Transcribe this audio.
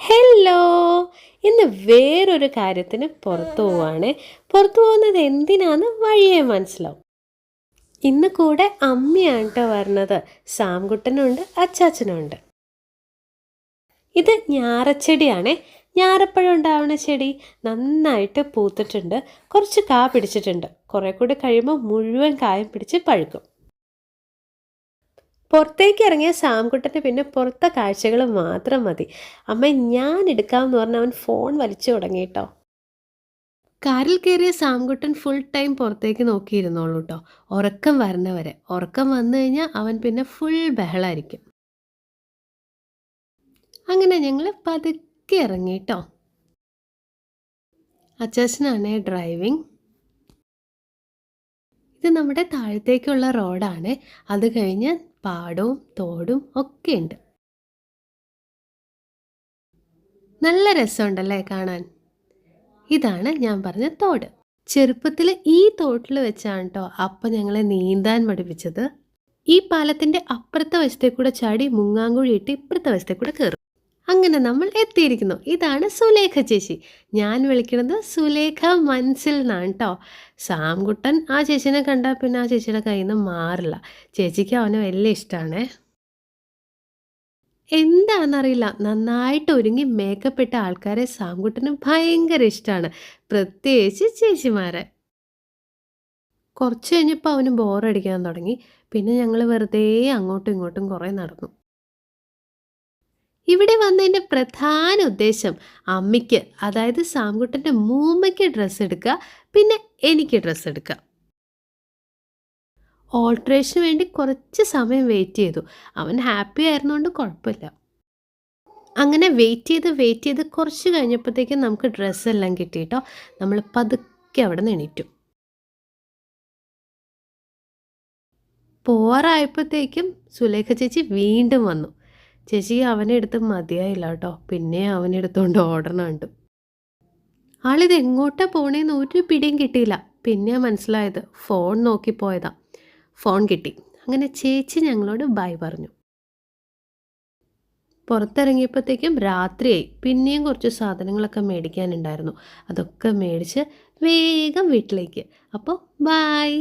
Hello ഇന്ന് വേറൊരു കാര്യത്തിന് പുറത്തു പോവാണ്. പുറത്തു പോകുന്നത് എന്തിനാന്ന് വഴിയെ മനസ്സിലാവും. ഇന്ന് കൂടെ അമ്മയാണ് കേട്ടോ വരണത്. സാംകുട്ടനുണ്ട് അച്ചാച്ചനുണ്ട്. ഇത് ഞാറച്ചെടിയാണേ. ഞാറപ്പഴം ഉണ്ടാവുന്ന ചെടി നന്നായിട്ട് പൂത്തിട്ടുണ്ട്. കുറച്ച് കാ പിടിച്ചിട്ടുണ്ട്. കുറെ കൂടി കഴിയുമ്പോൾ മുഴുവൻ കായം പിടിച്ച് പഴുക്കും. പുറത്തേക്ക് ഇറങ്ങിയ സാംകുട്ടന്റെ പിന്നെ പുറത്തെ കാഴ്ചകൾ മാത്രം മതി. അമ്മ ഞാൻ എടുക്കാമെന്ന് പറഞ്ഞ അവൻ ഫോൺ വലിച്ചു തുടങ്ങി കേട്ടോ. കാറിൽ കയറിയ സാംകുട്ടൻ ഫുൾ ടൈം പുറത്തേക്ക് നോക്കിയിരുന്നോളൂ കേട്ടോ. ഉറക്കം വരണവരെ. ഉറക്കം വന്നു കഴിഞ്ഞാൽ അവൻ പിന്നെ ഫുൾ ബഹളായിരിക്കും. അങ്ങനെ ഞങ്ങൾ പതുക്കെ ഇറങ്ങി കേട്ടോ. അച്ചാച്ചനാണ് ഡ്രൈവിംഗ് ഇത് നമ്മുടെ താഴത്തേക്കുള്ള റോഡാണ് അത് കഴിഞ്ഞ് പാടവും തോടും ഒക്കെ ഉണ്ട് നല്ല രസമുണ്ടല്ലേ കാണാൻ? ഇതാണ് ഞാൻ പറഞ്ഞ തോട്. ചെറുപ്പത്തിൽ ഈ തോട്ടിൽ വെച്ചാണ് കേട്ടോ അപ്പം ഞങ്ങളെ നീന്താൻ പഠിപ്പിച്ചത്. ഈ പാലത്തിന്റെ അപ്പുറത്തെ വശത്തെ കൂടെ ചാടി മുങ്ങാങ്കുഴി ഇട്ട് ഇപ്പുറത്തെ വശത്തെ കൂടെ കയറും അങ്ങനെ നമ്മൾ എത്തിയിരിക്കുന്നു. ഇതാണ് സുലേഖ ചേച്ചി. ഞാൻ വിളിക്കുന്നത് സുലേഖ മനസ്സിൽ നിന്നാണ് കേട്ടോ സാംകുട്ടൻ ആ ചേച്ചിനെ കണ്ടാൽ പിന്നെ ആ ചേച്ചിയുടെ കയ്യിൽ നിന്ന് മാറില്ല. ചേച്ചിക്ക് അവനെ വലിയ ഇഷ്ടമാണ് എന്താണെന്നറിയില്ല. നന്നായിട്ട് ഒരുങ്ങി മേക്കപ്പ് ഇട്ട ആൾക്കാരെ സാംകുട്ടന് ഭയങ്കര ഇഷ്ടമാണ് പ്രത്യേകിച്ച് ചേച്ചിമാരെ. കുറച്ച് കഴിഞ്ഞപ്പോൾ അവന് ബോറടിക്കാൻ തുടങ്ങി. പിന്നെ ഞങ്ങൾ വെറുതെ അങ്ങോട്ടും ഇങ്ങോട്ടും കുറേ നടന്നു. ഇവിടെ വന്നതിന്റെ പ്രധാന ഉദ്ദേശം അമ്മയ്ക്ക് അതായത് സാംകുട്ടന്റെ മൂമ്മയ്ക്ക് ഡ്രസ്സ് എടുക്കുക പിന്നെ എനിക്ക് ഡ്രസ്സ് എടുക്കുക. ഓൾട്രേഷന് വേണ്ടി കുറച്ച് സമയം വെയിറ്റ് ചെയ്തു. അവൻ ഹാപ്പി ആയിരുന്നുകൊണ്ട് കുഴപ്പമില്ല. അങ്ങനെ വെയിറ്റ് ചെയ്ത് വെയിറ്റ് ചെയ്ത് കുറച്ച് കഴിഞ്ഞപ്പോഴത്തേക്കും നമുക്ക് ഡ്രസ്സെല്ലാം കിട്ടിയിട്ടോ നമ്മൾ പതുക്കെ അവിടെ നിന്ന് എണീറ്റു. പോറായപ്പോഴത്തേക്കും സുലേഖ ചേച്ചി വീണ്ടും വന്നു. ചേച്ചി അവനെ എടുത്ത് മതിയായില്ല കേട്ടോ. പിന്നെ അവനെടുത്തുകൊണ്ട് ഓടണം ഓടണുണ്ട് ആളിത് എങ്ങോട്ടാ പോണേന്ന് ഒരു പിടിയും കിട്ടിയില്ല. പിന്നെ മനസ്സിലായത് ഫോൺ നോക്കിപ്പോയതാ ഫോൺ കിട്ടി. അങ്ങനെ ചേച്ചി ഞങ്ങളോട് ബൈ പറഞ്ഞു. പുറത്തിറങ്ങിയപ്പോഴത്തേക്കും രാത്രിയായി. പിന്നെയും കുറച്ച് സാധനങ്ങളൊക്കെ മേടിക്കാനുണ്ടായിരുന്നു. അതൊക്കെ മേടിച്ച് വേഗം വീട്ടിലേക്ക്. അപ്പോൾ ബായ്